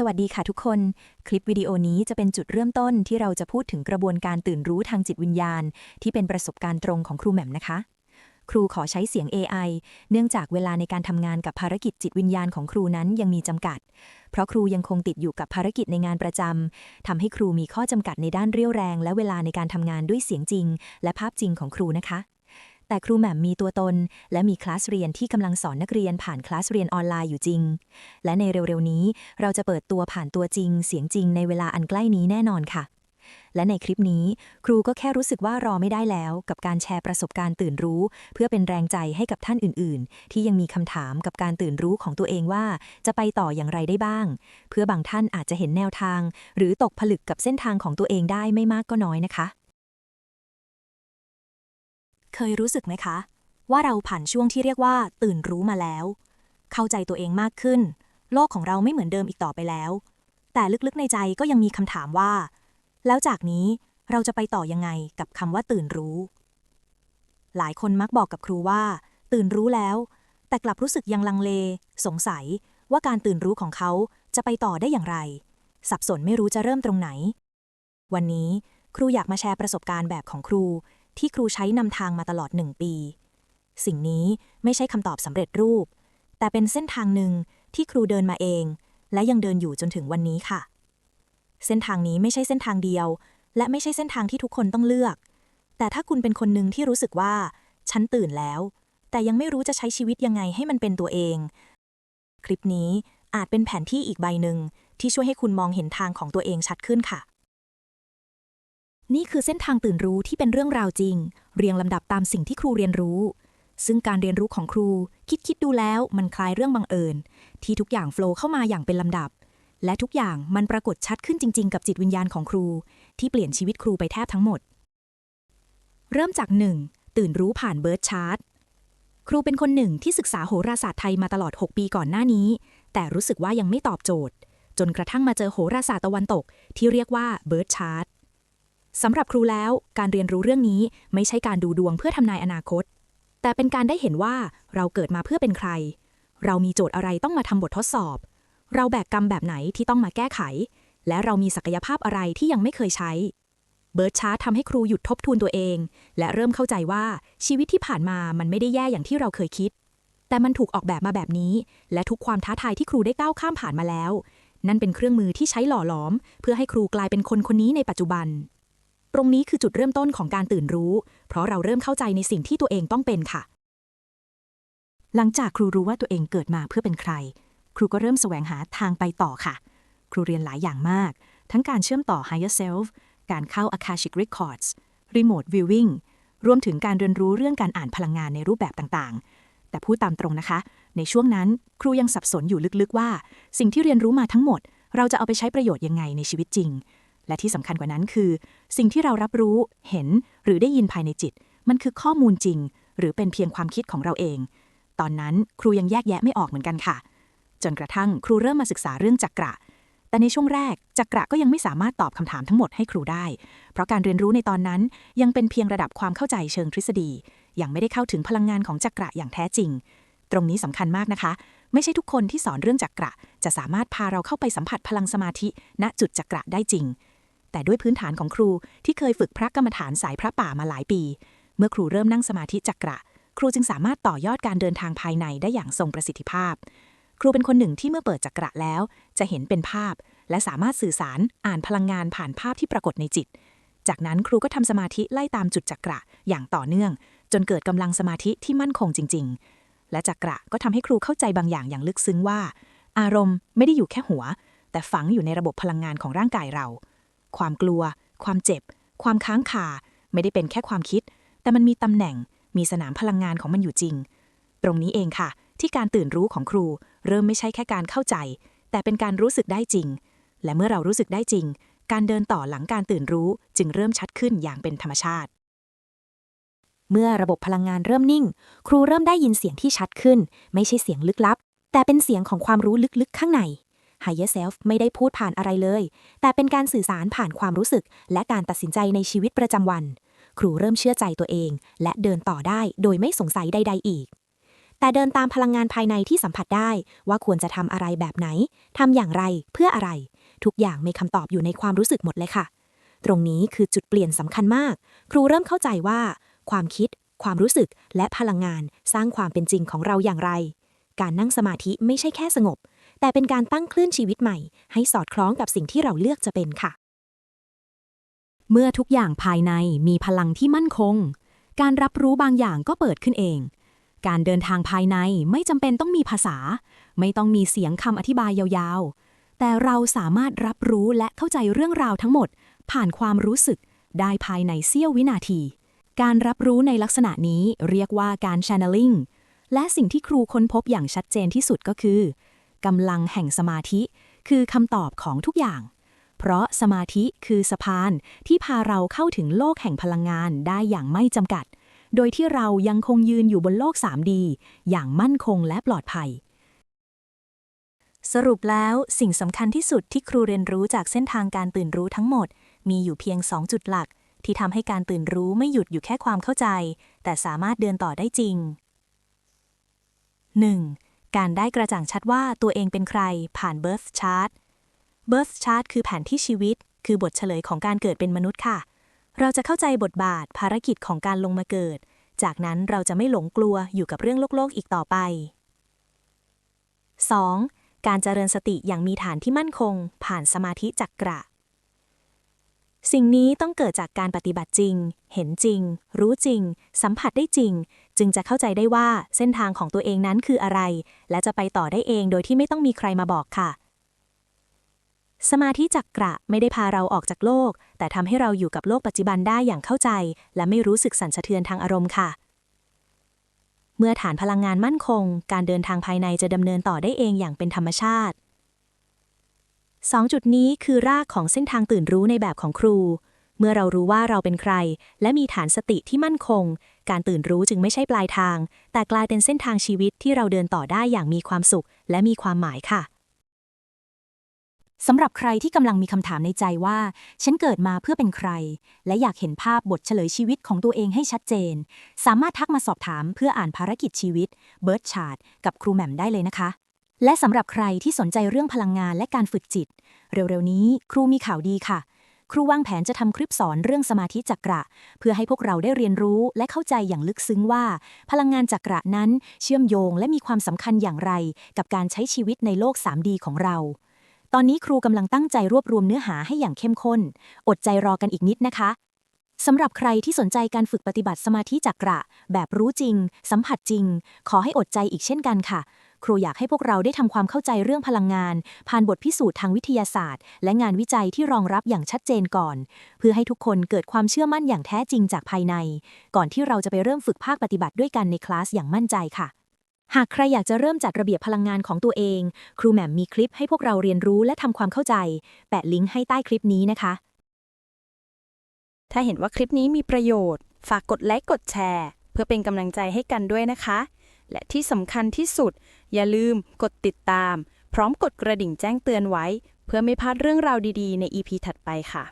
สวัสดีค่ะทุกคน คลิปวิดีโอนี้จะเป็นจุดเริ่มต้นที่เราจะพูดถึงกระบวนการตื่นรู้ทางจิตวิญญาณ ที่เป็นประสบการณ์ตรงของครูแหม่มนะคะ ครูขอใช้เสียง AI เนื่องจากเวลาในการทำงานกับภารกิจจิตวิญญาณของครูนั้นยังมีจำกัด เพราะครูยังคงติดอยู่กับภารกิจในงานประจำทำให้ครูมีข้อจำกัดในด้านเรี่ยวแรง และเวลาในการทำงานด้วยเสียงจริง และภาพจริงของครูนะคะ แต่ครูแหม่มมีตัวตน และมีคลาสเรียนที่กำลังสอนนักเรียนผ่านคลาสเรียนออนไลน์อยู่จริง และในเร็วๆนี้เราจะเปิดตัวผ่านตัวจริง เสียงจริงในเวลาอันใกล้นี้แน่นอนค่ะ และในคลิปนี้ ครูก็แค่รู้สึกว่ารอไม่ได้แล้ว กับการแชร์ประสบการณ์ตื่นรู้ เพื่อเป็นแรงใจให้กับท่านอื่น ๆ ที่ยังมีคำถามกับการตื่นรู้ของตัวเองว่า จะไปต่ออย่างไรได้บ้าง เพื่อบางท่านอาจจะเห็นแนวทาง หรือตกผลึกกับเส้นทางของตัวเองได้ไม่มากก็น้อยนะคะ เคยรู้สึกไหมคะ ว่าเราผ่านช่วงที่เรียกว่า ตื่นรู้มาแล้ว เข้าใจตัวเองมากขึ้น โลกของเราไม่เหมือนเดิมอีกต่อไปแล้ว แต่ลึกๆในใจก็ยังมีคำถามว่า แล้วจากนี้เราจะไปต่อยังไงกับคำว่าตื่นรู้ หลายคนมักบอกกับครูว่า ตื่นรู้แล้ว แต่กลับรู้สึกยังลังเล สงสัยว่าการตื่นรู้ของเขาจะไปต่อได้อย่างไร สับสนไม่รู้จะเริ่มตรงไหน วันนี้ครูอยากมาแชร์ประสบการณ์แบบของครู ที่ครูใช้นำทางมาตลอดหนึ่งปี สิ่งนี้ไม่ใช่คำตอบสำเร็จรูป แต่เป็นเส้นทางหนึ่งที่ครูเดินมาเอง และยังเดินอยู่จนถึงวันนี้ค่ะ เส้นทางนี้ไม่ใช่เส้นทางเดียว และไม่ใช่เส้นทางที่ทุกคนต้องเลือก แต่ถ้าคุณเป็นคนหนึ่งที่รู้สึกว่า ฉันตื่นแล้ว แต่ยังไม่รู้จะใช้ชีวิตยังไงให้มันเป็นตัวเอง คลิปนี้อาจเป็นแผนที่อีกใบหนึ่งที่ช่วยให้คุณมองเห็นทางของตัวเองชัดขึ้นค่ะ นี่คือเส้นทางตื่นรู้ที่เป็นเรื่องราวจริง เรียงลำดับตามสิ่งที่ครูเรียนรู้ ซึ่งการเรียนรู้ของครูคิดคิดดูแล้วมันคล้ายเรื่องบังเอิญ ที่ทุกอย่างโฟล์เข้ามาอย่างเป็นลำดับ และทุกอย่างมันปรากฏชัดขึ้นจริง ๆ กับจิตวิญญาณของครู ที่เปลี่ยนชีวิตครูไปแทบทั้งหมด เริ่มจากหนึ่งตื่นรู้ผ่านเบิร์ดชาร์ตครูเป็นคนหนึ่งที่ศึกษาโหราศาสตร์ไทยมาตลอด 6 ปีก่อนหน้านี้ แต่รู้สึกว่ายังไม่ตอบโจทย์ จนกระทั่งมาเจอโหราศาสตร์ตะวันตก ที่เรียกว่าเบิร์ดชาร์ต สำหรับครูแล้วการเรียนรู้เรื่องนี้ไม่ใช่การดูดวงเพื่อทำนายอนาคต แต่เป็นการได้เห็นว่าเราเกิดมาเพื่อเป็นใคร เรามีโจทย์อะไรต้องมาทำบททดสอบ เราแบกกรรมแบบไหนที่ต้องมาแก้ไข และเรามีศักยภาพอะไรที่ยังไม่เคยใช้ เบิร์ดชาร์ทำให้ครูหยุดทบทวนตัวเอง และเริ่มเข้าใจว่าชีวิตที่ผ่านมามันไม่ได้แย่อย่างที่เราเคยคิด แต่มันถูกออกแบบมาแบบนี้ และทุกความท้าทายที่ครูได้ก้าวข้ามผ่านมาแล้ว นั่นเป็นเครื่องมือที่ใช้หล่อหลอม เพื่อให้ครูกลายเป็นคนคนนี้ในปัจจุบัน ตรงนี้คือจุดเริ่มต้นของการตื่นรู้ เพราะเราเริ่มเข้าใจในสิ่งที่ตัวเองต้องเป็นค่ะ หลังจากครูรู้ว่าตัวเองเกิดมาเพื่อเป็นใคร ครูก็เริ่มแสวงหาทางไปต่อค่ะ ครูเรียนหลายอย่างมาก ทั้งการเชื่อมต่อ higher self การเข้า Akashic Records Remote Viewing รวมถึงการเรียนรู้เรื่องการอ่านพลังงานในรูปแบบต่างๆ แต่พูดตามตรงนะคะ ในช่วงนั้นครูยังสับสนอยู่ลึกๆว่า สิ่งที่เรียนรู้มาทั้งหมด เราจะเอาไปใช้ประโยชน์ยังไงในชีวิตจริง และที่สำคัญกว่านั้นคือ สิ่งที่เรารับรู้เห็นหรือได้ยินภายในจิต มันคือข้อมูลจริง หรือเป็นเพียงความคิดของเราเอง ตอนนั้นครูยังแยกแยะไม่ออกเหมือนกันค่ะ จนกระทั่งครูเริ่มมาศึกษาเรื่องจักระ แต่ในช่วงแรกจักระก็ยังไม่สามารถตอบคำถามทั้งหมดให้ครูได้ เพราะการเรียนรู้ในตอนนั้นยังเป็นเพียงระดับความเข้าใจเชิงทฤษฎี ยังไม่ได้เข้าถึงพลังงานของจักระอย่างแท้จริง ตรงนี้สำคัญมากนะคะไม่ใช่ทุกคนที่สอนเรื่องจักระ จะสามารถพาเราเข้าไปสัมผัสพลังสมาธิ ณจุดจักระได้จริง แต่ด้วยพื้นฐานของครูที่เคยฝึกพระกรรมฐานสายพระป่ามาหลายปี เมื่อครูเริ่มนั่งสมาธิจักระ ครูจึงสามารถต่อยอดการเดินทางภายในได้อย่างทรงประสิทธิภาพ ครูเป็นคนหนึ่งที่เมื่อเปิดจักระแล้ว จะเห็นเป็นภาพ และสามารถสื่อสารอ่านพลังงานผ่านภาพที่ปรากฏในจิต จากนั้นครูก็ทำสมาธิไล่ตามจุดจักระอย่างต่อเนื่อง จนเกิดกำลังสมาธิที่มั่นคงจริง ๆ และจักระก็ทำให้ครูเข้าใจบางอย่างอย่างลึกซึ้งว่า อารมณ์ไม่ได้อยู่แค่หัว แต่ฝังอยู่ในระบบพลังงานของร่างกายเรา ความกลัว ความเจ็บ ความค้างคาไม่ได้เป็นแค่ความคิด แต่มันมีตำแหน่ง มีสนามพลังงานของมันอยู่จริง ตรงนี้เองค่ะ ที่การตื่นรู้ของครู เริ่มไม่ใช่แค่การเข้าใจ แต่เป็นการรู้สึกได้จริง และเมื่อเรารู้สึกได้จริง การเดินต่อหลังการตื่นรู้ จึงเริ่มชัดขึ้นอย่างเป็นธรรมชาติเมื่อระบบพลังงานเริ่มนิ่ง ครูเริ่มได้ยินเสียงที่ชัดขึ้น ไม่ใช่เสียงลึกลับ แต่เป็นเสียงของความรู้ลึกๆ ข้างใน Higher Self ไม่ได้พูดผ่านอะไรเลย แต่เป็นการสื่อสารผ่านความรู้สึก และการตัดสินใจในชีวิตประจำวัน ครูเริ่มเชื่อใจตัวเอง และเดินต่อได้โดยไม่สงสัยใด ๆ อีก แต่เดินตามพลังงานภายในที่สัมผัสได้ ว่าควรจะทำอะไรแบบไหนทำอย่างไรเพื่ออะไร ทุกอย่างมีคำตอบอยู่ในความรู้สึกหมดเลยค่ะ ตรงนี้คือจุดเปลี่ยนสำคัญมาก ครูเริ่มเข้าใจว่า ความคิด ความรู้สึกและพลังงานสร้างความเป็นจริงของเราอย่างไรการนั่งสมาธิไม่ใช่แค่สงบ แต่เป็นการตั้งคลื่นชีวิตใหม่ ให้สอดคล้องกับสิ่งที่เราเลือกจะเป็นค่ะ เมื่อทุกอย่างภายในมีพลังที่มั่นคง การรับรู้บางอย่างก็เปิดขึ้นเอง การเดินทางภายในไม่จำเป็นต้องมีภาษา ไม่ต้องมีเสียงคำอธิบายยาวๆ แต่เราสามารถรับรู้และเข้าใจเรื่องราวทั้งหมด ผ่านความรู้สึกได้ภายในเสี้ยววินาที การรับรู้ในลักษณะนี้เรียกว่าการ channeling และสิ่งที่ครูค้นพบอย่างชัดเจนที่สุดก็คือ กำลังแห่งสมาธิ คือคำตอบของทุกอย่าง เพราะสมาธิคือสะพานที่พาเราเข้าถึงโลกแห่งพลังงานได้อย่างไม่จำกัด โดยที่เรายังคงยืนอยู่บนโลก 3D อย่างมั่นคงและปลอดภัย สรุปแล้วสิ่งสำคัญที่สุดที่ครูเรียนรู้จากเส้นทางการตื่นรู้ทั้งหมด มีอยู่เพียง 2 จุดหลัก ที่ทำให้การตื่นรู้ไม่หยุดอยู่แค่ความเข้าใจ แต่สามารถเดินต่อได้จริง 1. การได้กระจ่างชัดว่าตัวเองเป็นใครผ่าน Birth Chart Birth Chart คือแผนที่ชีวิต คือบทเฉลยของการเกิดเป็นมนุษย์ค่ะ เราจะเข้าใจบทบาทภารกิจของการลงมาเกิด จากนั้นเราจะไม่หลงกลัวอยู่กับเรื่องโลกๆอีกต่อไป 2. การเจริญสติอย่างมีฐานที่มั่นคง ผ่านสมาธิจักกระสิ่งนี้ต้องเกิดจากการปฏิบัติจริง เห็นจริง รู้จริง สัมผัสได้จริง จึงจะเข้าใจได้ว่าเส้นทางของตัวเองนั้นคืออะไร และจะไปต่อได้เองโดยที่ไม่ต้องมีใครมาบอกค่ะ สมาธิจักกระไม่ได้พาเราออกจากโลก แต่ทำให้เราอยู่กับโลกปัจจุบันได้อย่างเข้าใจ และไม่รู้สึกสั่นสะเทือนทางอารมณ์ค่ะ เมื่อฐานพลังงานมั่นคง การเดินทางภายในจะดำเนินต่อได้เองอย่างเป็นธรรมชาติสองจุดนี้คือรากของเส้นทางตื่นรู้ในแบบของครู เมื่อเรารู้ว่าเราเป็นใคร และมีฐานสติที่มั่นคง การตื่นรู้จึงไม่ใช่ปลายทาง แต่กลายเป็นเส้นทางชีวิตที่เราเดินต่อได้อย่างมีความสุข และมีความหมายค่ะสำหรับใครที่กำลังมีคำถามในใจว่า ฉันเกิดมาเพื่อเป็นใคร และอยากเห็นภาพบทเฉลยชีวิตของตัวเองให้ชัดเจน สามารถทักมาสอบถามเพื่ออ่านภารกิจชีวิตเบิร์ดชาร์ตกับครูแหม่มได้เลยนะคะ และสำหรับใครที่สนใจเรื่องพลังงานและการฝึกจิต เร็วๆนี้ครูมีข่าวดีค่ะ ครูวางแผนจะทำคลิปสอนเรื่องสมาธิจักระ เพื่อให้พวกเราได้เรียนรู้และเข้าใจอย่างลึกซึ้งว่า พลังงานจักระนั้นเชื่อมโยงและมีความสำคัญอย่างไร กับการใช้ชีวิตในโลก 3D ของเรา ตอนนี้ครูกำลังตั้งใจรวบรวมเนื้อหาให้อย่างเข้มข้น อดใจรอกันอีกนิดนะคะสำหรับใครที่สนใจการฝึกปฏิบัติสมาธิจักระ แบบรู้จริง สัมผัสจริง ขอให้อดใจอีกเช่นกันค่ะ ครูอยากให้พวกเราได้ทำความเข้าใจเรื่องพลังงาน ผ่านบทพิสูจน์ทางวิทยาศาสตร์ และงานวิจัยที่รองรับอย่างชัดเจนก่อน เพื่อให้ทุกคนเกิดความเชื่อมั่นอย่างแท้จริงจากภายใน ก่อนที่เราจะไปเริ่มฝึกภาคปฏิบัติด้วยกันในคลาสอย่างมั่นใจค่ะหากใครอยากจะเริ่มจัดระเบียบพลังงานของตัวเอง ครูแหม่มมีคลิปให้พวกเราเรียนรู้และทำความเข้าใจ แปะลิงก์ให้ใต้คลิปนี้นะคะ ถ้าเห็นว่าคลิปนี้มีประโยชน์ ฝากกดไลค์กดแชร์ เพื่อเป็นกำลังใจให้กันด้วยนะคะ และที่สำคัญที่สุด อย่าลืมกดติดตาม พร้อมกดกระดิ่งแจ้งเตือนไว้ เพื่อไม่พลาดเรื่องราวดีๆ ใน EP ถัดไปค่ะ